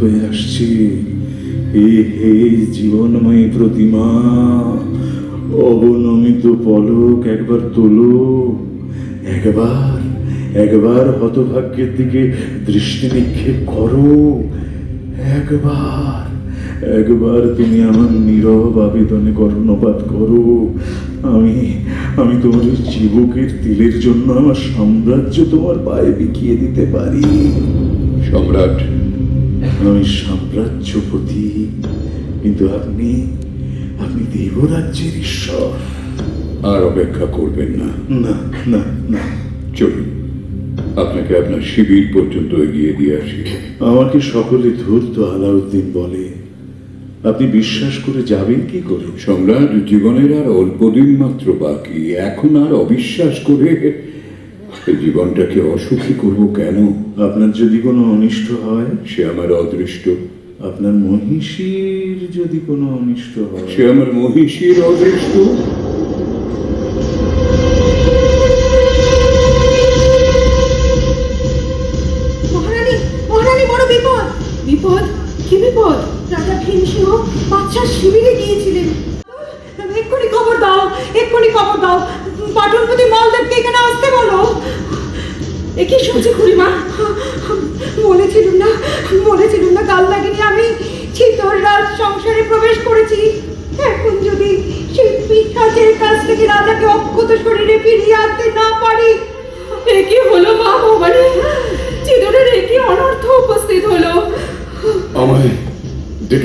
হয়ে আসছে। হে হে জীবনময়ী প্রতিমা, অবনমিত পলক একবার তোলো। একবার একবার হতভাগ্যের দিকে দৃষ্টি নিক্ষেপ করো। একবার একবার তুমি আমার নীরব আবেদনে কর্ণপাত করো। আমি আমি তোমার ওই চিবুকের তিলের জন্য আমার সাম্রাজ্য তোমার পায়ে বিকিয়ে দিতে পারি। সম্রাট আমি সাম্রাজ্যপতি কিন্তু আপনি আপনি দেবরাজ্যের ঈশ্বর। আর অপেক্ষা করবেন না। না না না। চলুন আপনাকে আপনার শিবির পর্যন্ত এগিয়ে দিয়ে আসি। আমাকে সকলে ধূর্ত আলাউদ্দিন বলে আপনি বিশ্বাস করে যাবেন কি করে? সম্রাট জীবনের আর অল্প দিন মাত্র বাকি। এখন আর অবিশ্বাস করে জীবনটাকে অসুখী করব কেন? আপনার যদি কোনো অনিষ্ট হয়? সে আমার অদৃষ্ট। আপনার মহিষীর যদি কোনো অনিষ্ট হয়? সে আমার মহিষীর অদৃষ্ট।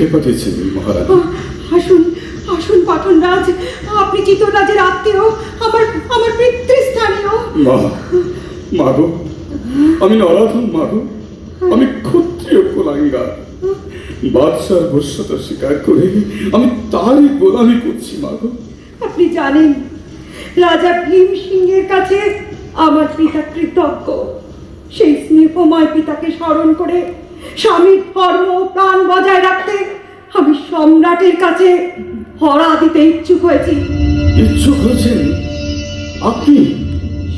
ডেকে পাঠিয়েছেন মহারাজ। আসুন আসুন পাঠন রাজ আপনি চিতরাজের আত্মীয় আমার আমার পিতৃস্থানীয়। মা মাগো আমি নরাধন মাগো আমি ক্ষত্রিয় কোলাঙ্গা বাদশার বর্ষতা স্বীকার করে আমি তারই গোলামি করছি মাগো আপনি জানেন রাজা ভীম সিংহের কাছে আমার পিতা কৃতজ্ঞ। সেই স্নেহময় পিতাকে স্মরণ করে স্বামীর ধর্ম প্রাণ বজায় রাখতে আমি সম্রাটের কাছে হরা দিতে ইচ্ছুক হয়েছি। ইচ্ছুক হয়েছেন? আপনি?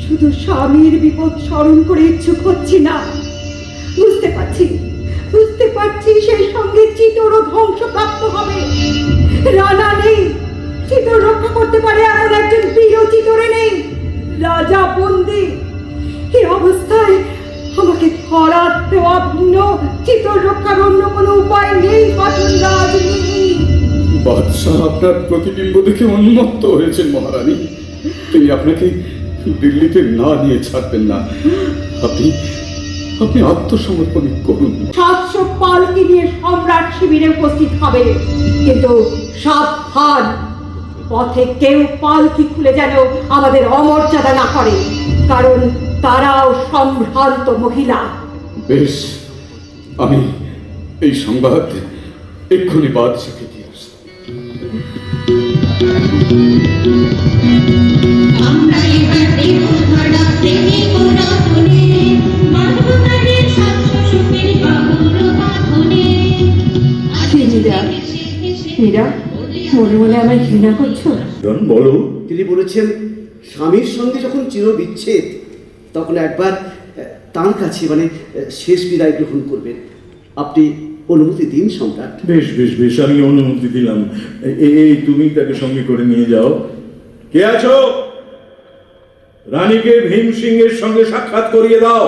শুধু স্বামীর বিপদ স্মরণ করে ইচ্ছুক হচ্ছি না। বুঝতে পারছি বুঝতে পারছি সেই সঙ্গে চিতরও ধ্বংসপ্রাপ্ত হবে। রানা নেই চিতর রক্ষা করতে পারে এমন একজন প্রিয় চিতরে নেই। রাজা বন্দি এই অবস্থায় আমাকে ধরা দেওয়া ভিন্ন বাদশাহ আপনার প্রতিবিম্ব দেখে উন্মত্ত হয়েছেন মহারানী। তিনি আপনাকে দিল্লিতে না নিয়ে ছাড়বেন না। আপনি আপনি আত্মসমর্পণ করুন। সাতশো পালকি নিয়ে সম্রাট শিবিরে উপস্থিত হবে। কিন্তু সাবধান। পথে কেউ পালকি খুলে যেন আমাদের অমর্যাদা না করে। কারণ তারাও সম্ভ্রান্ত মহিলা। বেশ আমি এই সংবাদ এক্ষুনি বাদশাকে মীরা? মনে মনে আমায় ঘৃণা করছ? জন বলো। তিনি বলেছেন স্বামীর সঙ্গে যখন চির বিচ্ছেদ তখন একবার তার কাছে মানে শেষ বিদায় গ্রহণ করবেন। আপনি অনুমতি দিন সম্রাট। বেশ বেশ বেশ, আমি অনুমতি দিলাম। এই তুমি তাকে সঙ্গে করে নিয়ে যাও। কে আছো? রানীকে ভীম সিং এর সঙ্গে সাক্ষাৎ করিয়ে দাও।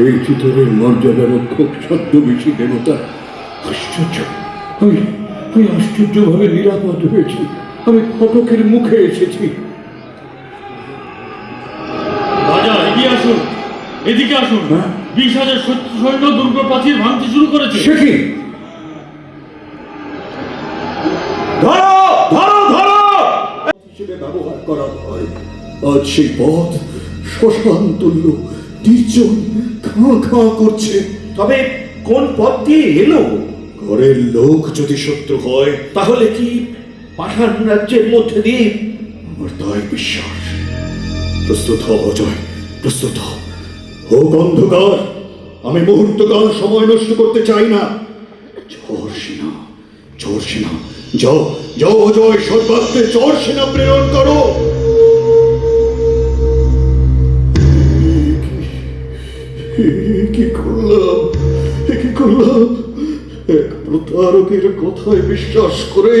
এই চিতরের মর্যাদা রক্ষক ছদ্মবেশী দেবতা, আশ্চর্য। আমি আমি আশ্চর্যভাবে নিরাপদ হয়েছি। আমি ফটকের মুখে এসেছি। এদিকে আসুন। বিশ হাজার শত্রু সৈন্য দুর্গ প্রাচীর ভাঙতে শুরু করেছে। সে কি? ধরো ধরো ধরো! হিসেবে ব্যবহার করা হয়। আজ সেই পথ শ্মশান তুল্য নির্জন খাঁ খাঁ করছে। তবে কোন পথ দিয়ে এলো? ঘরের লোক যদি শত্রু হয় তাহলে কি পাঠান রাজ্যের মধ্যে দিয়ে? আমার তাই বিশ্বাস। প্রস্তুত হও অজয় প্রস্তুত হও। হোক অন্ধকার, আমি মুহূর্তকাল সময় নষ্ট করতে চাই না। ঝড় সেনা ঝড় সেনা, যাও যাও সর্বাত্মে সেনা প্রেরণ করো। কি করলাম কি করলাম? এক প্রতারকের কথায় বিশ্বাস করে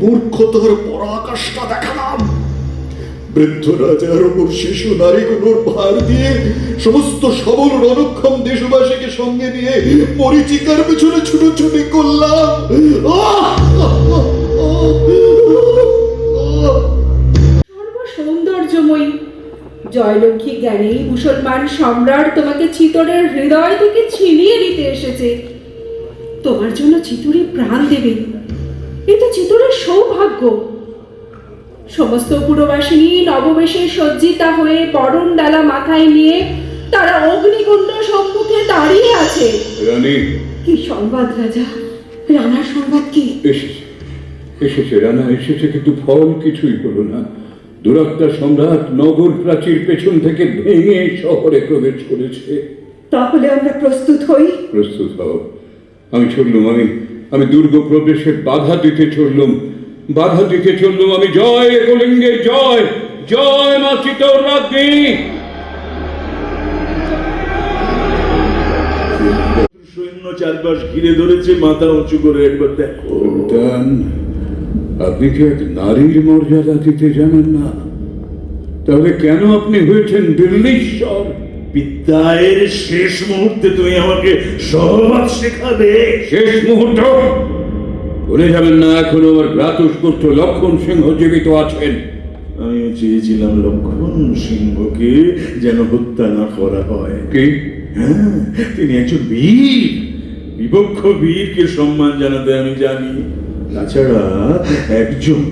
মূর্খতার পরাকাষ্ঠা দেখালাম। বৃদ্ধ রাজার ওপর শিশু নারীগুলোর ভার দিয়ে সমস্ত সবল রণক্ষম দেশবাসীকে সঙ্গে নিয়ে মরিচিকার পেছনে ছুটোছুটি করলাম। সৌন্দর্যময়ী জয়লক্ষ্মী জ্ঞানী মুসলমান সম্রাট তোমাকে চিতরের হৃদয় থেকে ছিনিয়ে নিতে এসেছে। তোমার জন্য চিতুরি প্রাণ দেবে। এটা চিতরের সৌভাগ্য। সমস্ত পুরবাসিনী নববেশে সজ্জিতা হয়ে বরণ ডালা মাথায় নিয়ে তারা অগ্নিকুণ্ড সম্মুখে দাঁড়িয়ে আছে। রানী। কি সংবাদ রাজা? রানার সংবাদ কি? এসেছে এসেছে রানা এসেছে কিন্তু ফল কিছুই হলো না। দুরাত্মা সম্রাট নগর প্রাচীর পেছন থেকে ভেঙে শহরে প্রবেশ করেছে। তাহলে আমরা প্রস্তুত হই? প্রস্তুত হও। আমি চললুম আমি আমি দুর্গ প্রবেশে বাধা দিতে চললুম। বাধা দিতে চললুম আমি। জয় কলিঙ্গে জয়। জয় মা চিতর রাজ্ঞী। সৈন্য চারপাশ ঘিরে ধরেছে মাথা উঁচু করে একবার দেখো। আপনি কি এক নারীর মর্যাদা দিতে জানেন না তাহলে কেন আপনি হয়েছেন দিল্লীশ্বর? বিদ্যায়ের শেষ মুহূর্তে তুমি আমাকে সহবাদ শেখাবে। শেষ মুহূর্ত? ভুলে যাবেন না এখনও আমার ভ্রাতুষ্পুত্র লক্ষণ সিংহ জীবিত আছেন। আমিও চেয়েছিলাম লক্ষণ সিংহকে যেন হত্যা না করা হয়। কি? হ্যাঁ তিনি একজন বীর। বিপক্ষ বীরকে সম্মান জানাতে আমি জানি। তাছাড়া একজন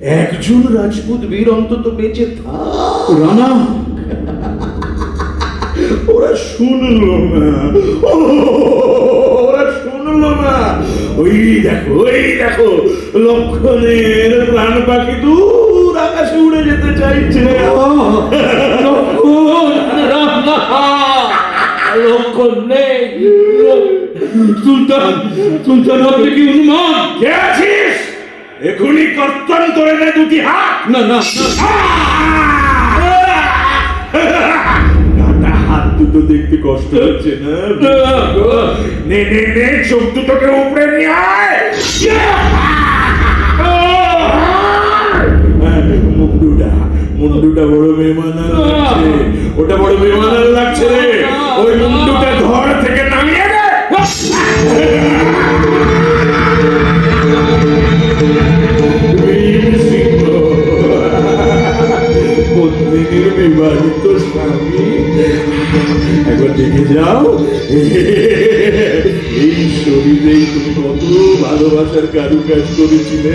একজন রাজপুত বীর অন্তত বেঁচে থাক। রানা! ওরা শুনলো না। ওরা শুনলো না। ওই দেখো ওই দেখো লক্ষণের প্রাণ পাখি দূর আকাশে উড়ে যেতে চাইছে। লক্ষণ নেই। সুলতান সুলতান আপনি কি উন্মাদ কে আছিস? এখনই কর্তন করে নে দুটি হাত। না না দেখতে কষ্ট হচ্ছে না? নে নিয়ে হ্যাঁ, মুন্ডুটা মুন্ডুটা বড় মেহমান ওটা বড় মেহমান লাগছে রে। ওই যাও। এই শরীরেই তুমি কত ভালোবাসার করেছিলে।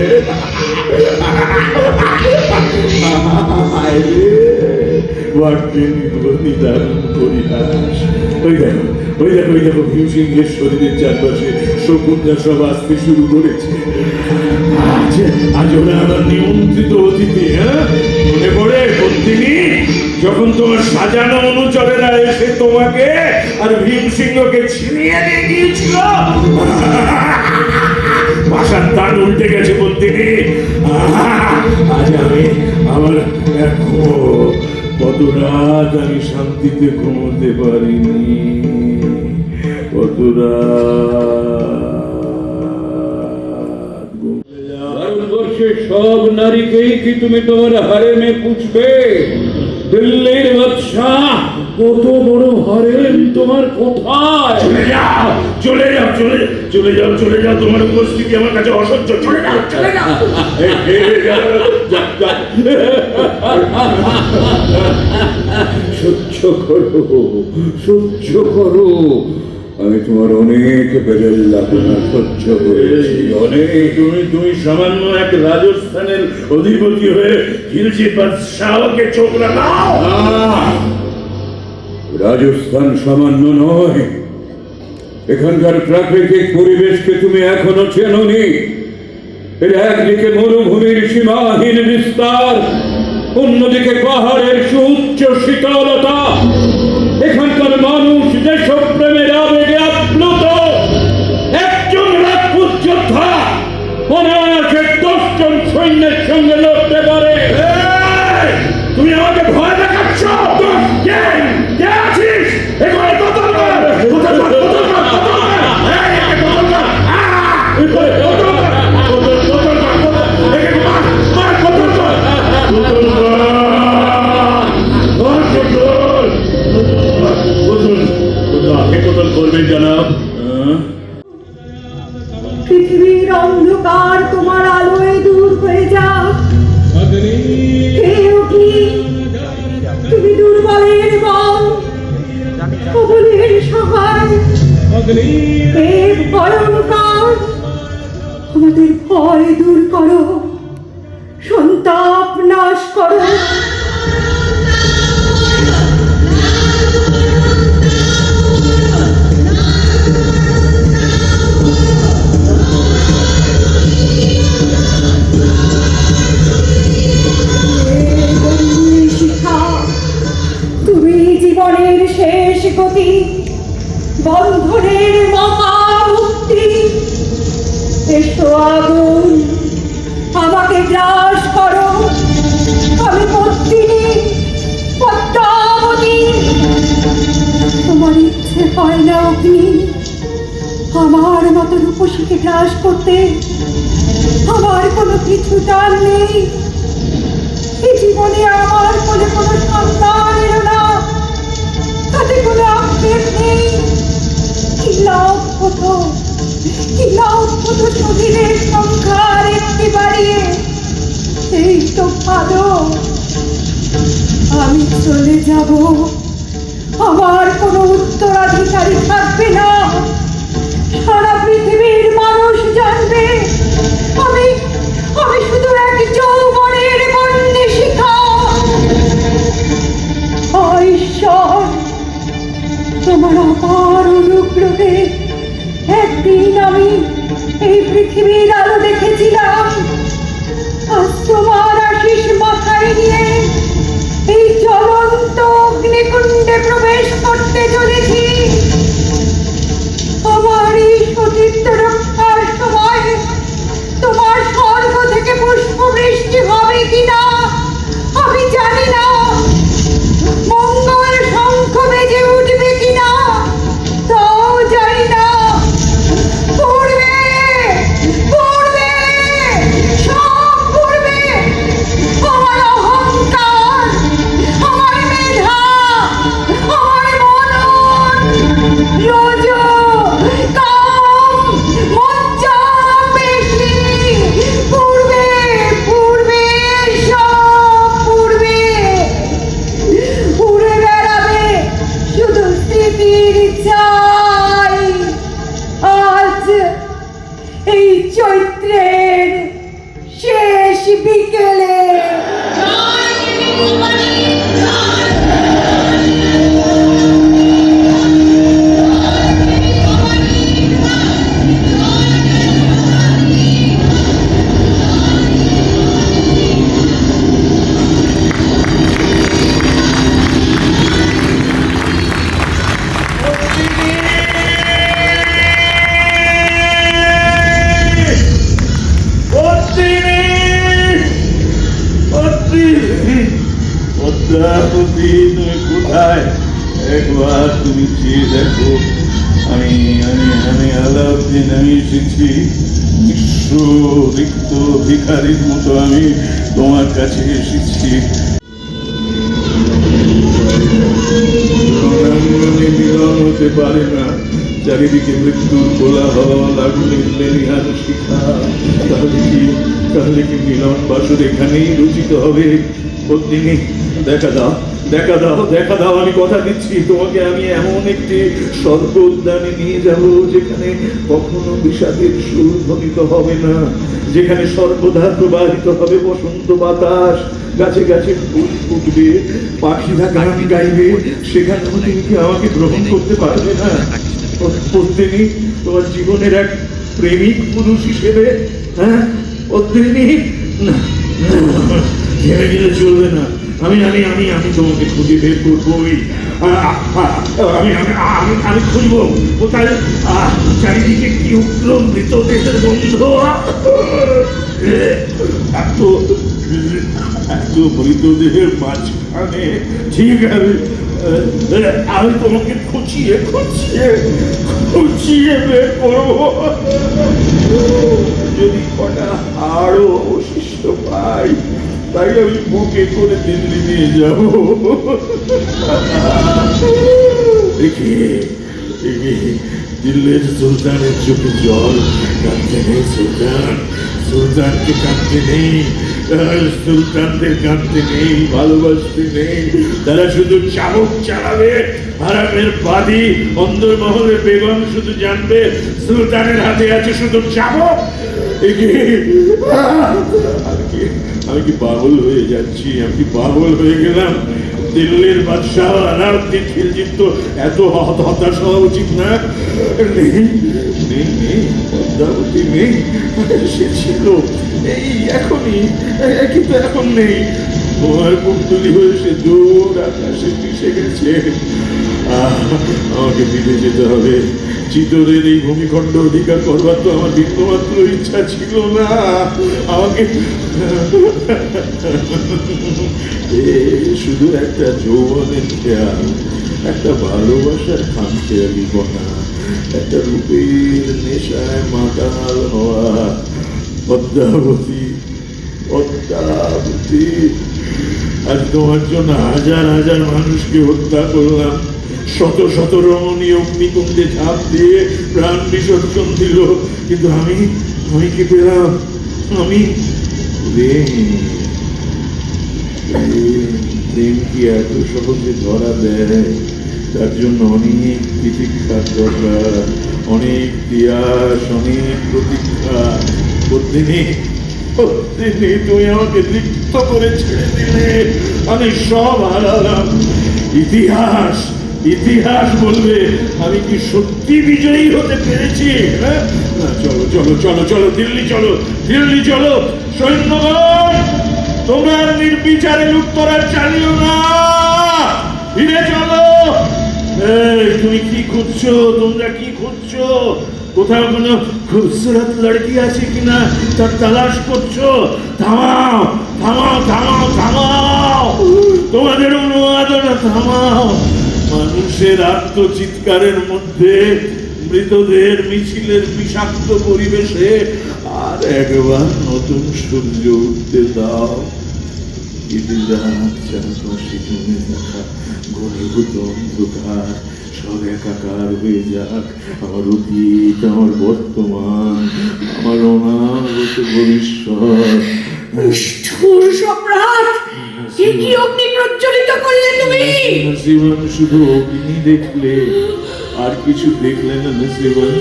দেখো ভীম সিংহের শরীরের চারপাশে শকুনরা সব আসতে শুরু করেছে। আজ ওরা আমার নিমন্ত্রিত অতিথি হ্যাঁ? মনে পড়ে পত্নী যখন তোমার সাজানো অনুচরেরা এসে তোমাকে আর ভীম সিংহকে ছিনিয়ে নিয়ে গিয়েছিল। ভাষার তার উল্টে গেছে পত্নী আজ আমি আমার কত রাত আমি শান্তিতে ঘুমোতে পারিনি। কত রাত ভারতবর্ষের সব নারীকেই কি তুমি তোমার হারেমে পুষবে? দিল্লির বাদশাহ কত বড় হারেম তোমার কোথায় চলে যাও চলে যাও চলে চলে যাও চলে যাও তোমার উপস্থিতি আমার কাছে অসহ্য চলে যাও চলে যাও। সহ্য করো সহ্য করো। আমি তোমার অনেক বেড়েল লাগনা সহ্য করেছি। অনেক তুমি তুমি সামান্য এক রাজস্থানের অধিপতি হয়ে খিলজি বাদশাহকে চোখ লাগাও রাজস্থান সামান্য নয়। এখানকার প্রাকৃতিক পরিবেশকে তুমি এখনও চেননি। এর একদিকে মরুভূমির সীমাহীন বিস্তার অন্যদিকে পাহাড়ের সুউচ্চ শীতলতা। এখানকার মানুষ দেশপ্রেমের আবেগে ভয় দূর করো। সন্তাপ নাশ করো। রূপসীকে গ্রাস করতে আমার কোনো কিছু টান নেই। এই জীবনে আমার কোলে কোনো সন্তান এলো না। তাতে কোনো আক্ষেপ নেই। কি লাভ হতো কি লাভ হতো শরীরের সংখ্যার একটি বাড়িয়ে। এই তো ভালো আমি চলে যাব। আমার কোনো উত্তরাধিকারী থাকবে না। আমি এই পৃথিবীর আলো দেখেছিলাম। আমি আমি আমি আলাউদ্দিন আমি এসেছি বিশ্ব রিক্ত ভিখারির মতো আমি তোমার কাছে এসেছি। হতে পারে না। চারিদিকে মৃত্যুর কোলাহল, আগুনের লেলিহান শিখা। তাহলে কি? তাহলে কি মিলন বাসর এখানেই রচিত হবে? প্রতিদিনই দেখা দাও দেখা দাও দেখা দাও আমি কথা দিচ্ছি তোমাকে আমি এমন একটি স্বর্গ উদ্যানে নিয়ে যাব যেখানে কখনো বিষাদের সুর ধ্বনিত হবে না যেখানে সর্বদা প্রবাহিত হবে বসন্ত বাতাস গাছে গাছে ফুল ফুটবে পাখিরা গান গাইবে সেখানে তুমি কি আমাকে গ্রহণ করতে পারবে না পদ্মিনী তোমার জীবনের এক প্রেমিক পুরুষ হিসেবে হ্যাঁ পদ্মিনী না গেলে চলবে না আমি আমি আমি আমি তোমাকে খুঁজে বের করবোই আমি আমি আমি আমি খুঁজবো। কোথায়? চারিদিকে কি উগ্র মৃতদেহের গন্ধ? এত এত মৃতদেহের মাঝখানে, ঠিক আছে আমি তোমাকে খুঁচিয়ে খুঁচিয়ে খুঁচিয়ে বের করব। যদি কটা আরও অবশিষ্ট পাই তাই আমি বুকে করে দিল্লি নিয়ে যাব জল কাঁদতে নেই সুলতান সুলতানকে কাঁদতে নেই সুলতানদের কাঁদতে নেই ভালোবাসতে নেই তারা শুধু চাবক চালাবে হারামের বাদী অন্দরমহলের বেগম শুধু জানবে সুলতানের হাতে আছে শুধু চাবক কি? আমি কি পাগল হয়ে যাচ্ছি? আমি কি পাগল হয়ে গেলাম? দিল্লির বাদশাহ আলাউদ্দিন খিলজির তো এত হত হতাশ হওয়া উচিত না? নেই নেই নেই, পদ্মাবতী নেই। সে ছিল এই এখনই কিন্তু এখন নেই। তোমার কুণ্ডলি হয়ে সে দূর আকাশে মিশে গেছে। আমাকে ফিরে যেতে হবে। চিতরের এই ভূমিখণ্ড অধিকার করবার তো আমার বিন্দুমাত্র ইচ্ছা ছিল না। আমাকে শুধু একটা যৌবনের খেয়াল, একটা ভালোবাসার খামখেয়ালি বনা একটা রূপের নেশায় মাতাল হওয়া পদ্মাবতী পদ্মাবতী আজ তোমার জন্য হাজার হাজার মানুষকে হত্যা করলাম। শত শত রমণী অগ্নিকুণ্ডে ঝাঁপ দিয়ে প্রাণ বিসর্জন দিল। কিন্তু আমি আমি কি পেলাম? আমি প্রেম কি এত সহজে ধরা দেয়? তার জন্য অনেক প্রতীক্ষার দরকার, অনেক অনেক প্রতীক্ষা। প্রতিদিনই তুমি আমাকে লিপ্ত করে ছেড়ে দিলে, আমি সব হারালাম। ইতিহাস ইতিহাস বলবে, আমি কি সত্যি বিজয়ী হতে পেরেছি? হ্যাঁ? চলো চলো চলো চলো, দিল্লি চলো দিল্লি চলো। সৈন্যগণ, তোমরা নির্বিচারে লুপ্তরাজ চালিও না। ফিরে চলো। তুমি কি খুঁজছো? তোমরা কি খুঁজছো? কোথাও কোনো খুবসুরত লড়কি আছে কিনা? তার তালাশ করছ? থামাও থামাও থামাও থামাও। তোমাদের অনুবাদনা থামাও। মানুষের আত্মচিৎকারের মধ্যে মৃতদের মিছিলের বিষাক্ত পরিবেশে আর একবার নতুন সূর্য উঠতে দাও। সব একাকার হয়ে যাক। আমার বর্তমান ভবিষ্যৎ। নিষ্ঠুর সম্রাট! কি অগ্নি প্রজ্বলিত করলে তুমি? নসিবন শুধু অগ্নি দেখলে আর কিছু দেখলে না নসিবন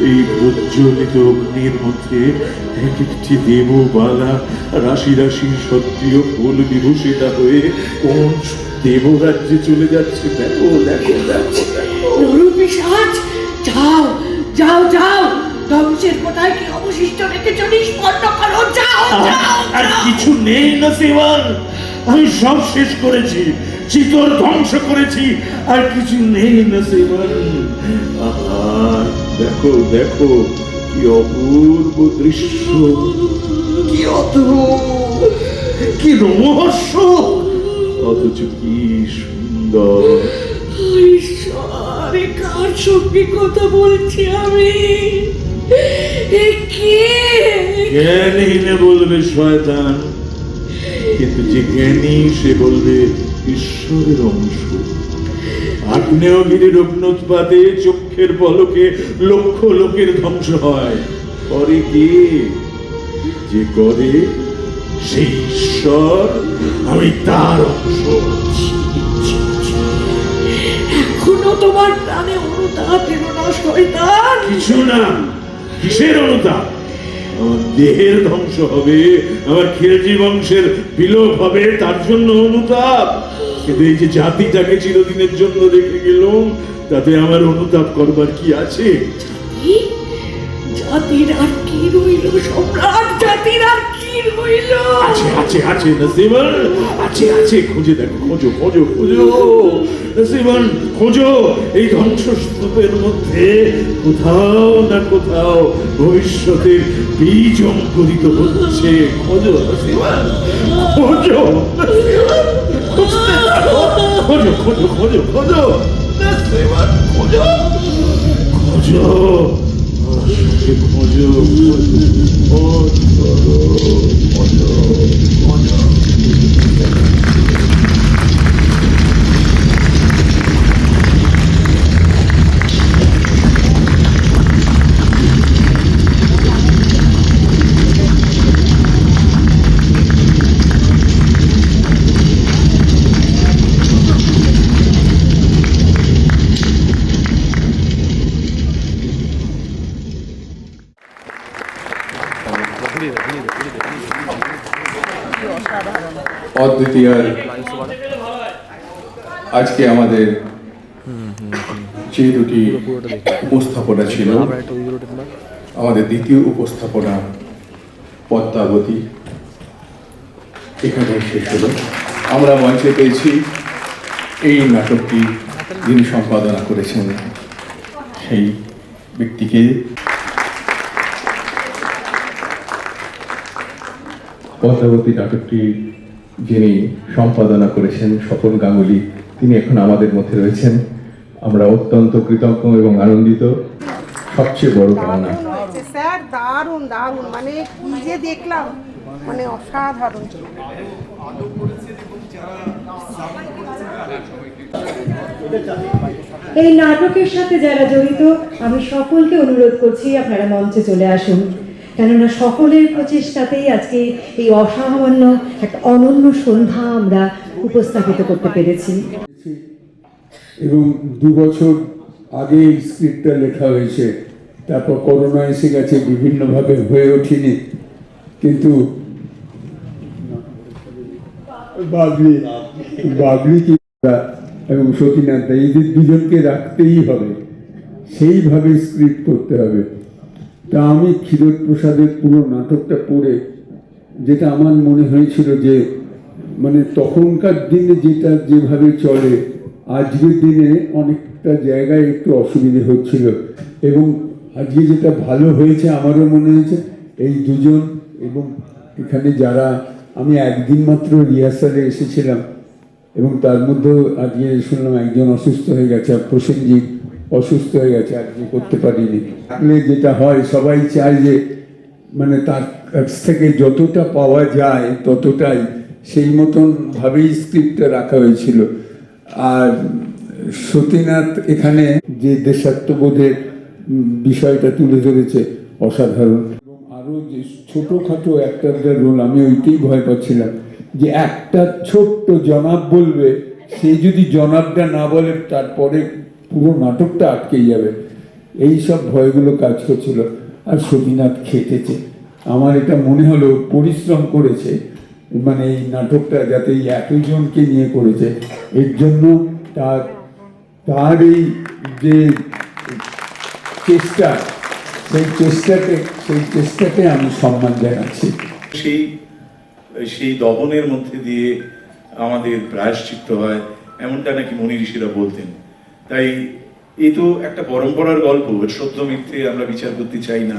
এই প্রজ্বলিত অগ্নির মধ্যে এক একটি দেববালা রাশি রাশি সক্রিয় ফুল বিভূষিতা হয়ে কোন দেবরাজ্যে চলে যাচ্ছে? দেখো দেখো দেখো যাও যাও যাও। ধ্বংসের কোথায় কি অবশিষ্ট রেখেছ? নিষ্পন্ন করো যাও যাও আর কিছু নেই না সেবান আমি সব শেষ করেছি চিতর ধ্বংস করেছি আর কিছু নেই না আহা দেখো দেখো কি অপূর্ব দৃশ্য। কি অদ্ভুত। কি রহস্য। অথচ কি সুন্দর। ঈশ্বর কার সঙ্গে কথা বলছি আমি? কে? জ্ঞানহীনে বলবে শয়তান? কিন্তু যে জ্ঞানী সে বলবে ঈশ্বরের অংশ। আগ্নেয়গিরির অগ্নুৎপাতে চক্ষের পলকে লক্ষ লোকের ধ্বংস হয়। করে কে? যে করে সেই ঈশ্বর আমি তার অংশ। এখনও তোমার প্রাণে অনুতাপ শয়তান। কিছু না কিসের অনুতাপ? আমার দেহের ধ্বংস হবে, আমার খিলজি বংশের বিলোপ হবে, তার জন্য অনুতাপ কিন্তু এই যে জাতিটাকে চিরদিনের জন্য রেখে গেলাম, তাতে আমার অনুতাপ করবার কি আছে? জাতির আর কি রইল সম্রাট জাতির আর কি আছে আছে আছে নসিবন আছে আছে, খুঁজে দেখো, খোঁজো খোঁজো খোঁজো। নসিবন খোঁজো এই ধ্বংসস্তূপের মধ্যে। কোথাও না কোথাও ভবিষ্যতের বীজ অঙ্কুরিত হচ্ছে। খোঁজো নসিবন খোঁজো। খোঁজো খোঁজো খোঁজো খোঁজো। নসিবন খোঁজো খোঁজো। খোঁজো খোঁজো খোঁজো। অদ্বিতীয়ার আজকে আমাদের যে দুটি উপস্থাপনা ছিল, আমাদের দ্বিতীয় উপস্থাপনা পদ্মাবতী, এখানে শেষ হলো। আমরা মঞ্চে পেয়েছি এই নাটকটি যিনি সম্পাদনা করেছেন সেই ব্যক্তিকে। পদ্মাবতী নাটকটি যিনি সম্পাদনা করেছেন স্বপন গাঙ্গুলি তিনি এখন আমাদের মধ্যে রয়েছেন। আমরা অত্যন্ত কৃতজ্ঞ এবং আনন্দিত। সবচেয়ে বড় পাওনা স্যার দারুণ দারুণ। মানে কি যে দেখলাম মানে অসাধারণ। এই নাটকের সাথে যারা জড়িত আমি সকলকে অনুরোধ করছি আপনারা মঞ্চে চলে আসুন। কেননা সকলের প্রচেষ্টাতেই আজকে এই অসামান্য একটা অনন্য সন্ধ্যা আমরা উপস্থাপিত করতে পেরেছি। এবং দু বছর আগে এই স্ক্রিপ্টটা লেখা হয়েছে, তারপর করোনা এসে গেছে, বিভিন্নভাবে হয়ে ওঠেনি। কিন্তু বাবলি বাবলি কি এবং সতীনাথ এদের দুজনকে রাখতেই হবে। সেইভাবে স্ক্রিপ্ট করতে হবে। তা আমি ক্ষীরোদ প্রসাদের পুরো নাটকটা পড়ে যেটা আমার মনে হয়েছিল যে মানে তখনকার দিনে যেটা যেভাবে চলে, আজকের দিনে অনেকটা জায়গায় একটু অসুবিধে হচ্ছিল। এবং আজকে যেটা ভালো হয়েছে, আমারও মনে হয়েছে, এই দুজন এবং এখানে যারা, আমি একদিন মাত্র রিহার্সালে এসেছিলাম এবং তার মধ্যেও আজকে শুনলাম একজন অসুস্থ হয়ে গেছে, প্রসেনজিৎ। অসুস্থ হয়ে গেছে আজকে করতে পারিনি। থাকলে যেটা হয়, সবাই চায় যে মানে তার কাছ থেকে যতটা পাওয়া যায় ততটাই। সেই মতন ভাবেই স্ক্রিপ্টটা রাখা হয়েছিল। আর সতীনাথ এখানে যে দেশাত্মবোধের বিষয়টা তুলে ধরেছে, অসাধারণ। এবং আরও যে ছোটোখাটো একটা রোল আমি ওইটাই ভয় পাচ্ছিলাম। যে একটা ছোট্ট জনাব বলবে, সে যদি জনাবটা না বলে তারপরে পুরো নাটকটা আটকে যাবে। এই সব ভয়গুলো কাজ করছিল আর সতীনাথ খেটেছে। আমার এটা মনে হলো পরিশ্রম করেছে। মানে এই নাটকটা যাতে এই এতজনকে নিয়ে করেছে। এর জন্য তার তার এই যে চেষ্টা, সেই চেষ্টাকে সেই চেষ্টাকে আমি সম্মান জানাচ্ছি। সেই সেই দহনের মধ্যে দিয়ে আমাদের প্রায়শ্চিত্ত হয়। এমনটা নাকি মনি ঋষিরা বলতেন। তাই এই তো একটা পরম্পরার গল্প সত্য মিথ্যে আমরা বিচার করতে চাই না।